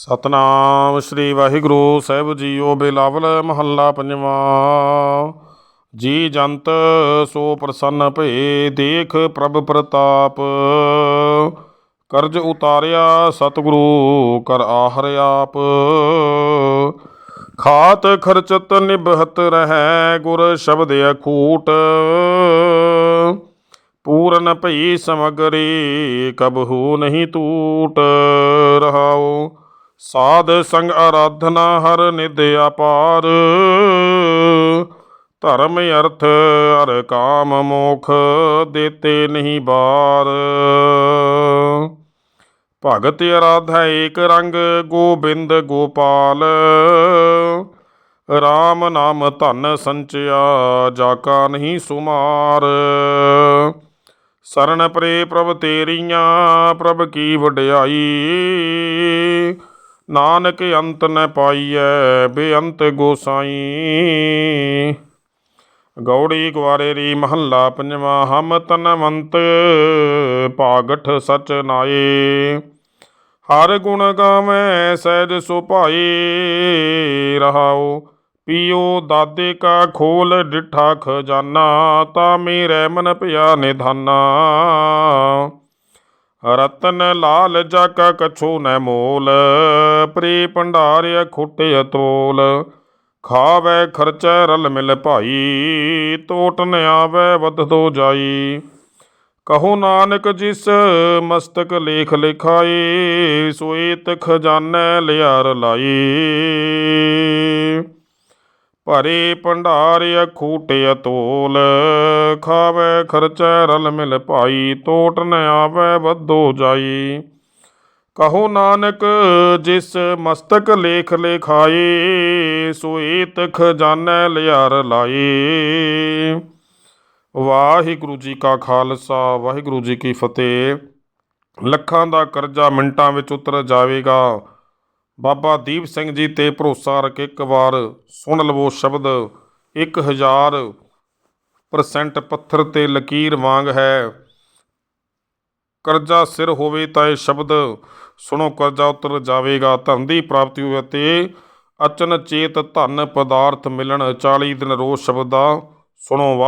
ਸਤਨਾਮ ਸ੍ਰੀ ਵਾਹਿਗੁਰੂ, ਸਾਹਿਬ ਜੀਓ ਬਿਲਾਵਲ ਮਹੱਲਾ ਪੰਜਵਾਂ। ਜੀ ਜੰਤ, ਸੋ ਪ੍ਰਸੰਨ ਭਏ, ਦੇਖ ਪ੍ਰਭ ਪ੍ਰਤਾਪ। ਕਰਜ ਉਤਾਰਿਆ ਸਤਿਗੁਰੂ, ਕਰ ਆਹਰ ਆਪ। ਖਾਤ ਖਰਚਤ ਨਿਭਤ ਰਹੈ, ਗੁਰ ਸ਼ਬਦ ਅਖੂਟ। ਪੂਰਨ ਭਈ ਸਮਗਰੀ, ਕਬਹੂ ਨਹੀਂ ਟੂਟ ਰਹਾਉ ਸਾਧ ਸੰਗ ਆਰਾਧਨਾ ਹਰ ਨਿਦ ਅਪਾਰ। ਧਰਮ ਅਰਥ ਹਰ ਕਾਮ ਮੋਖ ਦੇਤੇ ਨਹੀਂ ਬਾਰ। ਭਗਤ ਅਰਾਧਾ ਏਕ ਰੰਗ ਗੋਬਿੰਦ ਗੋਪਾਲ। RAM ਨਾਮ ਧਨ ਸੰਚਿਆ ਜਾ ਕਾ ਨਹੀਂ ਸੁਮਾਰ। ਸਰਨ ਪਰੇ ਪ੍ਰਭ ਤੇਰੀਆਂ ਪ੍ਰਭ ਕੀ ਵਡਿਆਈ। ਨਾਨਕ ਅੰਤ ਨ ਪਾਈਐ, ਬੇਅੰਤ ਗੋਸਾਈ। ਗੌੜੀ ਗਵਾਰੇ ਰੀ ਮਹੱਲਾ ਪੰਜਵਾਂ, ਹਮ ਤਨਵੰਤ ਭਾਗਠ ਸਚ ਨਾਏ। ਹਰ ਗੁਣ ਗਾਵੇਂ ਸਹਿਜ ਸੁਭਾਈ ਰਹਾਓ ਪੀਓ ਦਾਦੇ ਕਾ ਖੋਲ ਡਿਠਾ ਖਜ਼ਾਨਾ ਤਾ ਮੇਰੇ ਮਨ ਭਿਆ ਨਿਧਾਨਾ। ਰਤਨ ਲਾਲ ਜਗ ਕਛੂ ਨ ਮੋਲ, ਪ੍ਰੀ ਭੰਡਾਰਿ ਖੁੱਟਿ ਤੋਲ ਖਾਵੇ ਖਰਚੈ ਰਲ ਮਿਲ ਭਾਈ ਟੋਟ ਨ ਆਵੇ ਵਧਦੋ ਜਾਈ। ਕਹੋ ਨਾਨਕ ਜਿਸ ਮਸਤਕ ਲੇਖ ਲਿਖਾਈ ਸੋਏ ਸੋਏਤ ਖਜ਼ਾਨੇ ਲਿਆਰ ਲਾਈ। ਭਰੇ ਭੰਡਾਰਿਆ ਅਖੂਟ ਅਤੋਲ। ਖਾਵੇ ਖਰਚੈ ਰਲ ਮਿਲ ਭਾਈ ਟੋਟ ਨ ਆਵੇ ਵਧੋ ਜਾਈ। ਕਹੋ ਨਾਨਕ, ਜਿਸ ਮਸਤਕ ਲੇਖ ਲਿਖਾਈ ਸੋਏਤ ਖਜ਼ਾਨੇ ਲਿਆਰ ਲਾਈ ਵਾਹਿਗੁਰੂ ਜੀ ਕਾ ਖਾਲਸਾ, ਵਾਹਿਗੁਰੂ ਜੀ ਕੀ ਫਤਿਹ। ਲੱਖਾਂ ਦਾ ਕਰਜ਼ਾ ਮਿੰਟਾਂ ਵਿੱਚ ਉਤਰ ਜਾਵੇਗਾ। ਬਾਬਾ ਦੀਪ ਸਿੰਘ ਜੀ ਤੇ ਭਰੋਸਾ ਰੱਖ ਇੱਕ ਵਾਰ ਸੁਣ ਲਵੋ ਸ਼ਬਦ 1000 ਪਰਸੈਂਟ ਪੱਥਰ ਤੇ ਲਕੀਰ ਵਾਂਗ ਹੈ। ਕਰਜ਼ਾ ਸਿਰ ਹੋਵੇ ਤਾਂ ਇਹ ਸ਼ਬਦ, ਸੁਣੋ ਕਰਜ਼ਾ ਉਤਰ ਜਾਵੇਗਾ, ਧਨ ਦੀ ਪ੍ਰਾਪਤੀ ਹੋਵੇ ਤੇ ਅਚਨ ਚੇਤ ਧਨ ਪਦਾਰਥ ਮਿਲਣ 40 ਦਿਨ ਰੋਜ਼ ਸ਼ਬਦ ਦਾ ਸੁਣੋ ਵਾ